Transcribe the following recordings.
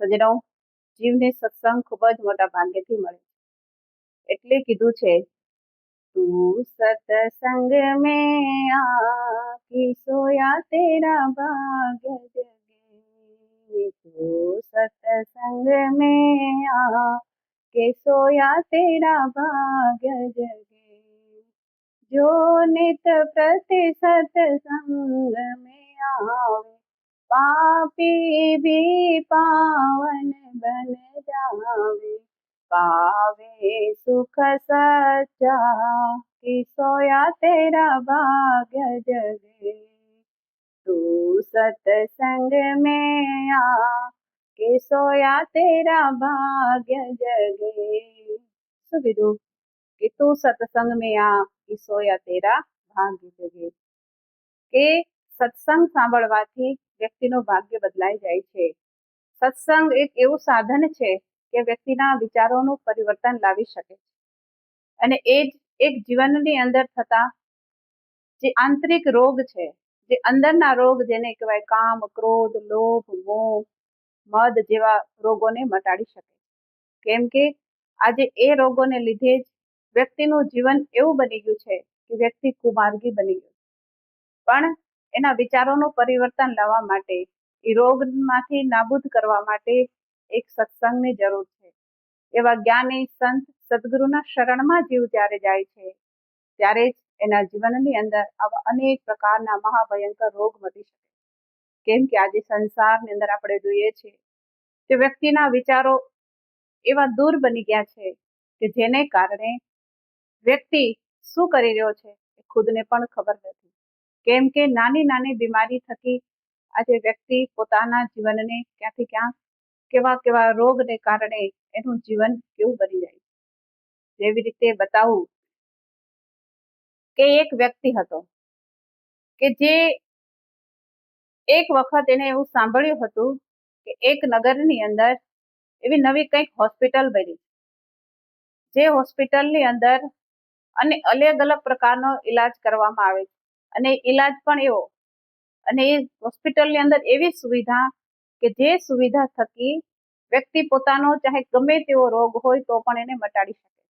સજનો જીવને સત્સંગ ખૂબ જ મોટા ભાગ્યથી મળે એટલે કીધું છે, તું સત્સંગ મે આખી સોયા તેરા ભાગ્ય જગે. તું સત્સંગ મે આ કે સોયા તેરા ભાગ્ય જગે. જો નિત પ્રતિ સત્સંગ મે આવે पापी भी पावन बन जावे पावे सुख सच्चा कि सोया तेरा भाग्य जगे तू सत्संग में आ कि सोया तेरा भाग्य जगे सुविधु कि तू सत्संग में आ कि सोया तेरा भाग्य जगे के સત્સંગ સાંભળવાથી વ્યક્તિનું ભાગ્ય બદલાઈ જાય છે. સત્સંગ એક એવું સાધન છે કે વ્યક્તિના વિચારોનું પરિવર્તન લાવી શકે છે. અને એ જ, એક જીવનની અંદર થતા જે આંતરિક રોગ છે, જે અંદરના રોગ જેને કહેવાય કામ, ક્રોધ, લોભ, મોહ, મદ જેવા રોગોને મટાડી શકે કેમ કે આજે એ રોગોને લીધે જ વ્યક્તિનું જીવન એવું બની ગયું છે કે વ્યક્તિ કુમાર્ગી બની ગયું પણ એના વિચારોનું પરિવર્તન લાવવા માટે, એ રોગમાંથી નાબૂદ કરવા માટે એક સત્સંગની જરૂર છે. એવા જ્ઞાની સંત સદગુરુના શરણમાં જીવ જ્યારે જાય છે, ત્યારે જ એના જીવનની અંદર આવા અનેક પ્રકારના મહાભયંકર રોગ મટી શકે. કેમ કે આજે સંસારની અંદર આપણે જોઈએ છીએ કે વ્યક્તિના વિચારો એવા દૂર બની ગયા છે કે જેને કારણે વ્યક્તિ શું કરી રહ્યો છે એ ખુદને પણ ખબર નથી. કેમ કે નાની નાની બીમારી થકી આજે વ્યક્તિ પોતાના જીવનને ક્યાંથી ક્યાં કેવા કેવા રોગને કારણે એનું જીવન કેવું બની જાય. જેવી રીતે બતાવું કે એક વ્યક્તિ હતો કે જે એક વખત એને એવું સાંભળ્યું હતું કે એક નગરની અંદર એવી નવી કંઈક હોસ્પિટલ બની. જે હોસ્પિટલની અંદર અને અલગ અલગ પ્રકારનો ઈલાજ કરવામાં આવે છે. અને ઈલાજ પણ એવો. અને એ હોસ્પિટલની અંદર એવી સુવિધા કે જે સુવિધા થકી વ્યક્તિ પોતાનો ચાહે ગમે તેવો રોગ હોય તો પણ એને મટાડી શકે.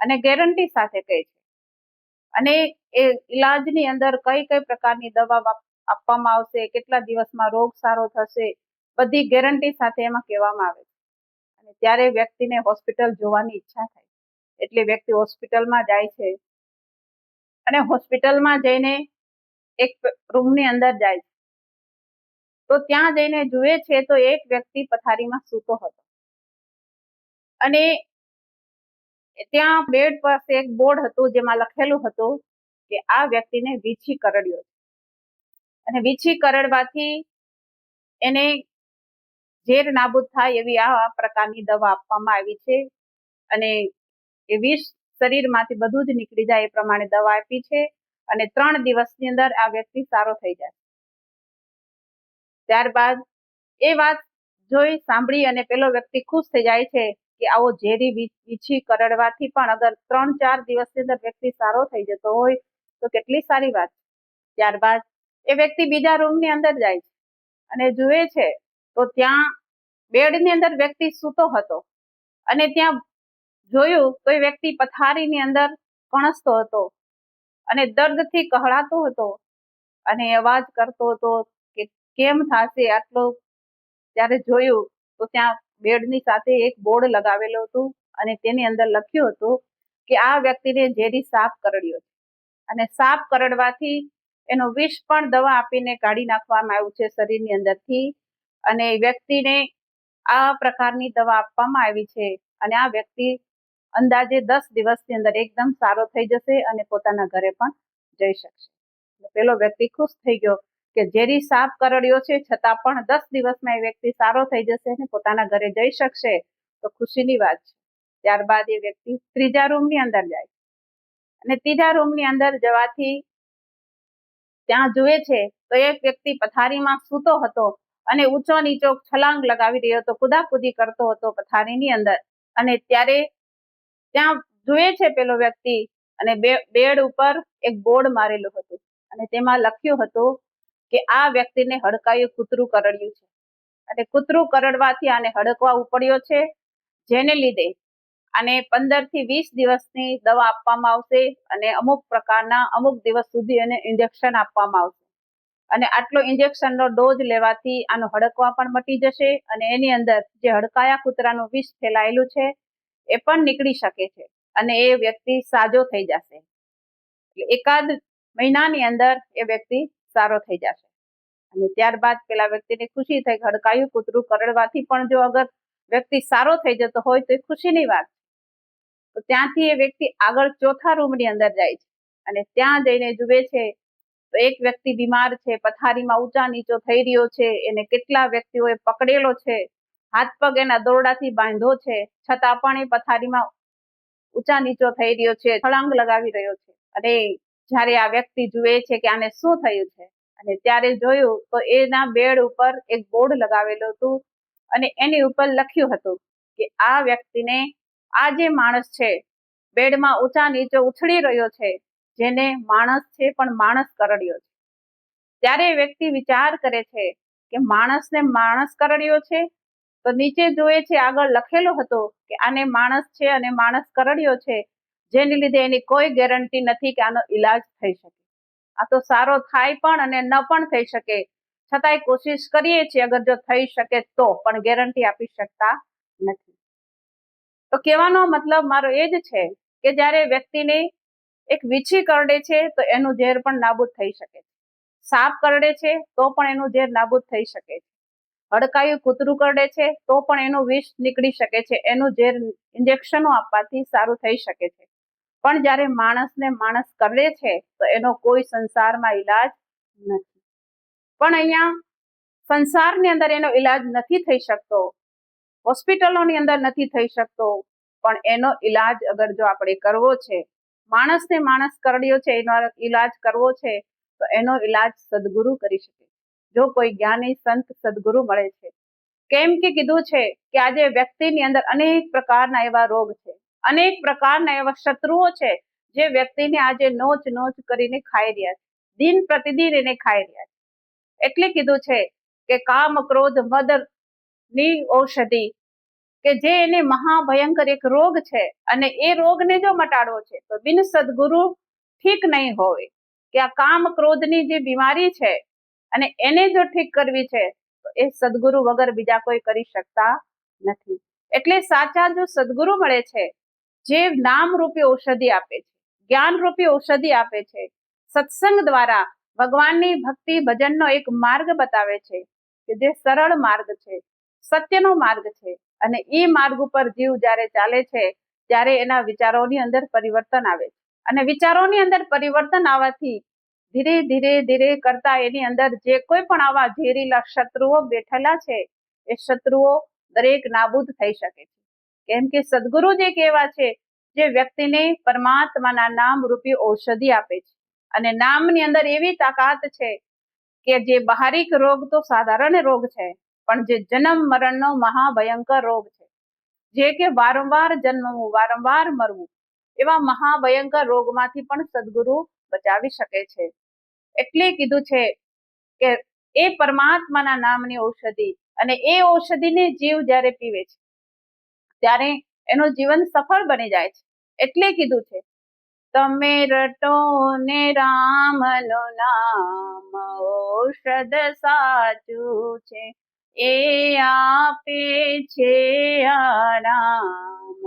અને ગેરંટી સાથે કહે છે. અને એ ઈલાજની અંદર કઈ કઈ પ્રકારની દવા આપવામાં આવશે, કેટલા દિવસમાં રોગ સારો થશે, બધી ગેરંટી સાથે એમાં કહેવામાં આવે છે. અને ત્યારે વ્યક્તિને હોસ્પિટલ જોવાની ઈચ્છા થાય એટલે વ્યક્તિ હોસ્પિટલમાં જાય છે. અને હોસ્પિટલમાં જઈને એક રૂમની અંદર જાય છે. તો ત્યાં જઈને જુએ છે તો એક વ્યક્તિ પથારીમાં સૂતો હતો. અને ત્યાં બેડ પાસે એક બોર્ડ હતું જેમાં લખેલું હતું કે આ વ્યક્તિને વીછી કરડ્યો અને વીછી કરડવાથી એને ઝેર નાબૂદ થાય એવી આ પ્રકારની દવા આપવામાં આવી છે. અને એ વિષ શરીરમાંથી બધું જ નીકળી જાય એ પ્રમાણે દવા આપી છે. અને ત્રણ દિવસની અંદર આ વ્યક્તિ સારો થઈ જાય. ત્યારબાદ એ વાત જોઈ સાંભળી અને પેલો વ્યક્તિ ખુશ થઈ જાય છે કે આવો ઝેરી વીછી કરડવાથી પણ અગર ત્રણ ચાર દિવસની અંદર વ્યક્તિ સારો થઈ જતો હોય તો કેટલી સારી વાત. ત્યારબાદ એ વ્યક્તિ બીજા રૂમની અંદર જાય છે અને જુએ છે તો ત્યાં બેડની અંદર વ્યક્તિ સૂતો હતો અને ત્યાં જોયું તો એ વ્યક્તિ પથારીની અંદર કણસતો હતો. અને દર્દથી કહળાતો હતો અને અવાજ કરતો હતો કે કેમ થશે આટલો? ત્યારે જોયું તો ત્યાં બેડની સાથે એક બોર્ડ લગાવેલું હતું અને તેની અંદર લખ્યું હતું કે આ વ્યક્તિને ઝેરી સાપ કરડ્યો છે. અને સાપ કરડવાથી એનો વિષ પણ દવા આપીને કાઢી નાખવામાં આવ્યું છે શરીરની અંદરથી. અને વ્યક્તિને આ પ્રકારની દવા આપવામાં આવી છે અને આ વ્યક્તિ અંદાજે દસ દિવસની અંદર એકદમ સારો થઈ જશે અને પોતાના ઘરે પણ જઈ શકશે. પેલો વ્યક્તિ ખુશ થઈ ગયો કે ઝેરી સાપ કરડ્યો છે, છતાં પણ દસ દિવસમાં એ વ્યક્તિ સારો થઈ જશે અને પોતાના ઘરે જઈ શકશે, તો ખુશીની વાત છે. ત્યારબાદ એ વ્યક્તિ ત્રીજા રૂમની અંદર જાય. અને ત્રીજા રૂમની અંદર જવાથી ત્યાં જુએ છે, તો એક વ્યક્તિ પથારીમાં સૂતો હતો અને ઊંચો નીચો છલાંગ લગાવી રહ્યો હતો, કુદાકુદી કરતો હતો પથારીની અંદર. અને ત્યારે ત્યાં જુએ છે પેલો વ્યક્તિ અને બેડ ઉપર એક બોર્ડ મારેલું હતું. અને તેમાં લખ્યું હતું કે આ વ્યક્તિને હડકાયું કૂતરું કરડ્યું છે. અને કૂતરું કરડવાથી આને હડકવા ઉપડ્યો છે, જેને લીધે આને પંદરથી વીસ દિવસની દવા આપવામાં આવશે અને અમુક પ્રકારના અમુક દિવસ સુધી એને ઇન્જેક્શન આપવામાં આવશે. અને આટલો ઇન્જેક્શનનો ડોઝ લેવાથી આનો હડકવા પણ મટી જશે અને એની અંદર જે હડકાયા કૂતરાનું વિષ ફેલાયેલું છે એ પણ નીકળી શકે છે અને એ વ્યક્તિ સાજો થઈ જશે. એકાદ મહિનાની અંદર એ વ્યક્તિ સારો થઈ જશે. અને ત્યારબાદ પેલા વ્યક્તિને ખુશી થઈ હડકાયું કૂતરું કરડવાથી પણ જો અગર વ્યક્તિ સારો થઈ જતો હોય તો એ ખુશીની વાત તો ત્યાંથી એ વ્યક્તિ આગળ ચોથા રૂમની અંદર જાય છે અને ત્યાં જઈને જુએ છે તો એક વ્યક્તિ બીમાર છે, પથારીમાં ઊંચા નીચો થઈ રહ્યો છે, એને કેટલા વ્યક્તિઓએ પકડેલો છે હાથ પગ એના દોરડાથી બાંધો છે, છતાં પણ એ પથારીમાં ઊંચા નીચો થઈ રહ્યો છે છળંગ લગાવી રહ્યો છે. અને જ્યારે આ વ્યક્તિ જુએ છે કે આને શું થયું છે, અને ત્યારે જોયું તો એના બેડ ઉપર એક બોર્ડ લગાવેલું હતું અને એની ઉપર લખ્યું હતું કે આ વ્યક્તિને આ જે માણસ છે, બેડમાં ઊંચા નીચે ઉછળી રહ્યો છે, જેને માણસ છે પણ માણસ કરડ્યો છે. ત્યારે વ્યક્તિ વિચાર કરે છે કે માણસને માણસ કરડ્યો છે તો નીચે જોઈએ છે, આગળ લખેલો હતો કે આને માણસ છે અને માણસ કરડ્યો છે, જેને લીધે એની કોઈ ગેરંટી નથી કે આનો ઈલાજ થઈ શકે. આ તો સારો થાય પણ અને ન પણ થઈ શકે. છતાંય કોશિશ કરીએ છીએ, અગર જો થઈ શકે તો, પણ ગેરંટી આપી શકતા નથી. તો કહેવાનો મતલબ મારો એ જ છે કે જ્યારે વ્યક્તિને એક વીછી કરડે છે, તો એનું ઝેર પણ નાબૂદ થઈ શકે છે. સાપ કરડે છે, તો પણ એનું ઝેર નાબૂદ થઈ શકે છે. હડકાયું કૂતરું કરડે છે, તો પણ એનું વિષ નીકળી શકે છે. એનું ઝેર ઇન્જેક્શનો આપવાથી સારું થઈ શકે છે. પણ જ્યારે માણસને માણસ કરડે છે, તો એનો કોઈ સંસારમાં ઈલાજ નથી. પણ અહીંયા સંસારની અંદર એનો ઈલાજ નથી થઈ શકતો. હોસ્પિટલોની અંદર નથી થઈ શકતો. પણ એનો ઈલાજ અગર જો આપણે કરવો છે, માણસને માણસ કરડ્યો છે, એનો ઈલાજ કરવો છે, તો એનો ઈલાજ સદગુરુ કરી શકે જો કોઈ જ્ઞાની સંત સદગુરુ મળે છે. કેમ કે કીધું છે કે આજે વ્યક્તિની અંદર અનેક પ્રકારના એવા રોગ છે. અનેક પ્રકારના એવા શત્રુઓ છે જે વ્યક્તિને આજે નોચ નોચ કરીને ખાઈ રહ્યા છે. દિન પ્રતિદિન એને ખાઈ રહ્યા છે. એટલે કીધું છે કે કામ ક્રોધ મદરની ઔષધિ કે જે એને મહાભયંકર એક રોગ છે અને એ રોગને જો મટાડવો છે તો બિન સદગુરુ ઠીક નહીં હોય. કે આ કામ ક્રોધની જે બીમારી છે અને એને જો ઠીક કરવી છે, તો એ સદગુરુ વગર બીજા કોઈ કરી શકતા નથી. એટલે સાચા જો સદગુરુ મળે છે, જે નામ રૂપી ઔષધિ આપે છે જ્ઞાન રૂપી ઔષધિ આપે છે, સત્સંગ દ્વારા ભગવાનની ભક્તિ ભજનનો એક માર્ગ બતાવે છે કે જે સરળ માર્ગ છે, સત્યનો માર્ગ છે અને એ માર્ગ ઉપર જીવ જ્યારે ચાલે છે, ત્યારે એના વિચારોની અંદર પરિવર્તન આવે છે. અને વિચારોની અંદર પરિવર્તન આવવાથી ધીરે ધીરે ધીરે કરતા એની અંદર જે કોઈ પણ આવા ઝેરીલા શત્રુઓ બેઠેલા છે, એ શત્રુઓ દરેક નાબૂદ થઈ શકે છે. કેમ કે સદગુરુ જે કહેવા છે, જે વ્યક્તિને પરમાત્માના નામ રૂપી ઔષધિ આપે છે. અને નામની અંદર એવી તાકાત છે કે જે બહારિક રોગ તો સાધારણ રોગ છે, પણ જે જન્મ મરણનો મહાભયંકર રોગ છે. જે કે વારંવાર જન્મવું, વારંવાર મરવું, એવા મહાભયંકર રોગમાંથી પણ સદગુરુ બચાવી શકે છે. એટલે કીધું છે કે એ પરમાત્માના નામની ઔષધિ અને એ ઔષધિને જીવ જ્યારે પીવે છે, ત્યારે એનું જીવન સફળ બની જાય છે. એટલે કીધું છે, તમે રટો ને રામનું નામ, ઔષધ સાચું છે, એ આપે છે આરામ,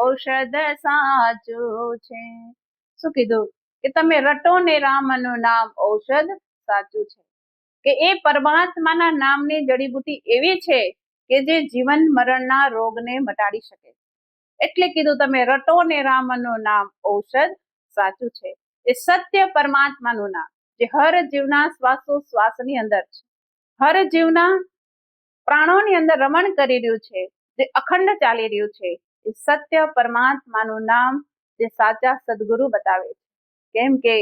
ઔષધ સાચું છે. શું કીધું? કે તમે રટો ને રામનું નામ ઔષધ સાચું છે. કે એ પરમાત્માના નામની જડીબુટી એવી છે કે જે જીવન મરણના રોગને મટાડી શકે. એટલે કીધું તમે રટો ને રામનું નામ ઔષધ સાચું છે. એ સત્ય પરમાત્માનું નામ જે હર જીવના શ્વાસો શ્વાસની અંદર છે. હર જીવના પ્રાણોની અંદર રમણ કરી રહ્યું છે, જે અખંડ ચાલી રહ્યું છે. એ સત્ય પરમાત્માનું નામ જે સાચા સદગુરુ બતાવે છે. કેમ કે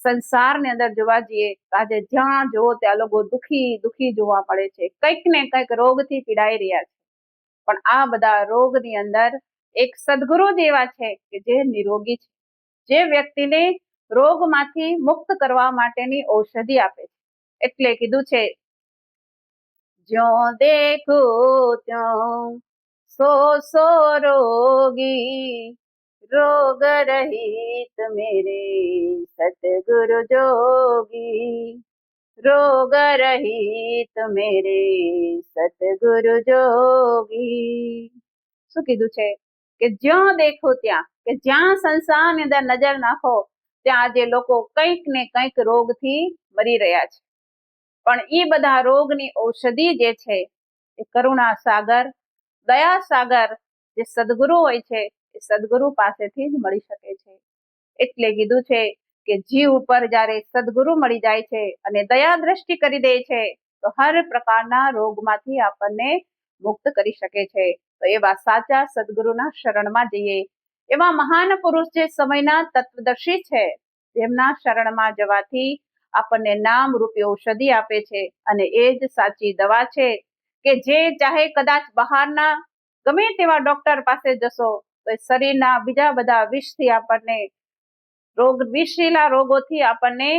સંસારની અંદર જોવા જઈએ આજે જ્યાં જોવો ત્યાં લોકો દુખી દુખી જોવા પડે છે. કંઈક ને કંઈક રોગથી પીડાઈ રહ્યા છે. પણ આ બધા રોગની અંદર એક સદગુરુ જેવા છે કે જે નિરોગી છે. જે વ્યક્તિને રોગમાંથી મુક્ત કરવા માટેની ઔષધિ આપે છે. એટલે કીધું છે, જ્યો દેખું ત્યો સો સો રોગી રોગ રહિત મેરે સતગુરુ જોગી. રોગ રહિત મેરે સતગુરુ જોગી. શું કીધું છે? કે જ્યાં દેખો ત્યાં, કે જ્યાં સંસારની અંદર નજર નાખો, ત્યાં આજે લોકો કંઈક ને કંઈક રોગથી મરી રહ્યા છે. પણ એ બધા રોગની ઔષધિ જે છે, એ કરુણા સાગર, દયા સાગર જે સદગુરુ હોય છે એ સદગુરુ પાસેથી જ મળી શકે છે. એટલે કીધું છે કે જીવ ઉપર જ્યારે સદગુરુ મળી જાય છે અને દયા દ્રષ્ટિ કરી દે છે, તો હર પ્રકારના રોગમાંથી આપણને મુક્ત કરી શકે છે. તો એવા સાચા સદગુરુના શરણમાં જઈએ. એવા મહાન પુરુષ જે સમયના તત્વદર્શી છે, જેમના શરણમાં જવાથી આપણને નામ રૂપી ઔષધિ આપે છે અને એ જ સાચી દવા છે કે જે ચાહે કદાચ બહારના ગમે તેવા ડોક્ટર પાસે જશો તો શરીરના બીજા બધા વિષથી આપણને રોગ વિષીલા રોગોથી આપણને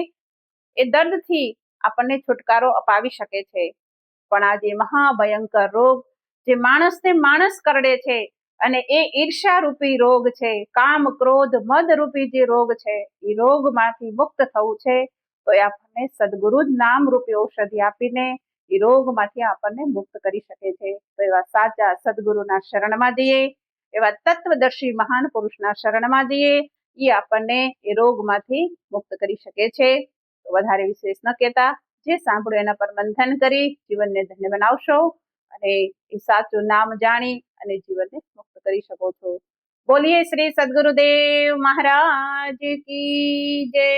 એ દર્દથી આપણને છુટકારો અપાવી શકે છે. પણ આ જે મહાભયંકર રોગ, જે માણસને માણસ કરડે છે અને એ ઈર્ષા રોગ છે, કામ, ક્રોધ મદ રૂપી જે રોગ છે, એ રોગમાંથી મુક્ત થવું છે, તો એ આપણને સદગુરુ જ નામ રૂપી ઔષધિ આપીને એ રોગમાંથી આપણને મુક્ત કરી શકે છે. તો એવા સાચા સદગુરુના શરણમાં જઈએ. એવા તત્વદર્શી મહાન પુરુષના શરણમાં જઈએ, એ આપણને એ રોગમાંથી મુક્ત કરી શકે છે. વધારે વિશેષ ન કહેતા, જે સાંભળ્યું એના પર મંથન કરી, જીવનને ધન્ય બનાવશો અને એ સાચું નામ જાણી અને જીવનને મુક્ત કરી શકો છો. બોલીએ શ્રી સદગુરુદેવ મહારાજ કી જય.